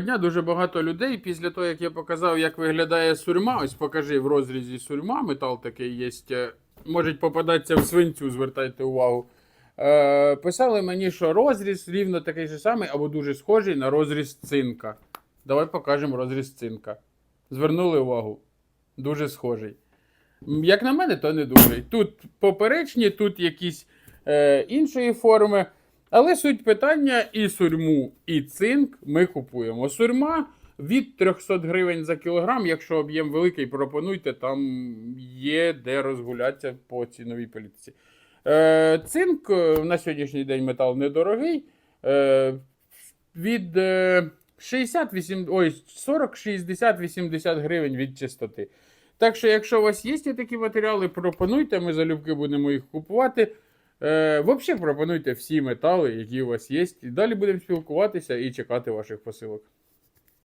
Дня дуже багато людей після того, як я показав, як виглядає сурма, ось покажи в розрізі сурма, метал такий є, е, можуть попадатися в свинцю, звертайте увагу. Е, писали мені, що розріз рівно такий же самий або дуже схожий на розріз цинка. Давай покажемо розріз цинка. Звернули увагу. Дуже схожий. Як на мене, то не дуже. Тут поперечні, тут якісь е, іншої форми. Але суть питання і сурму, і цинк ми купуємо. Сурма від 300 гривень за кілограм. Якщо об'єм великий, пропонуйте, там є де розгулятися по ціновій політиці. Е, цинк е, на сьогоднішній день метал недорогий. Е, від е, 60, 8, ой, 40, 60, 80 гривень від чистоти. Так що, якщо у вас є такі матеріали, пропонуйте, ми залюбки будемо їх купувати. Е, взагалі пропонуйте всі метали, які у вас є. І далі будемо спілкуватися і чекати ваших посилок.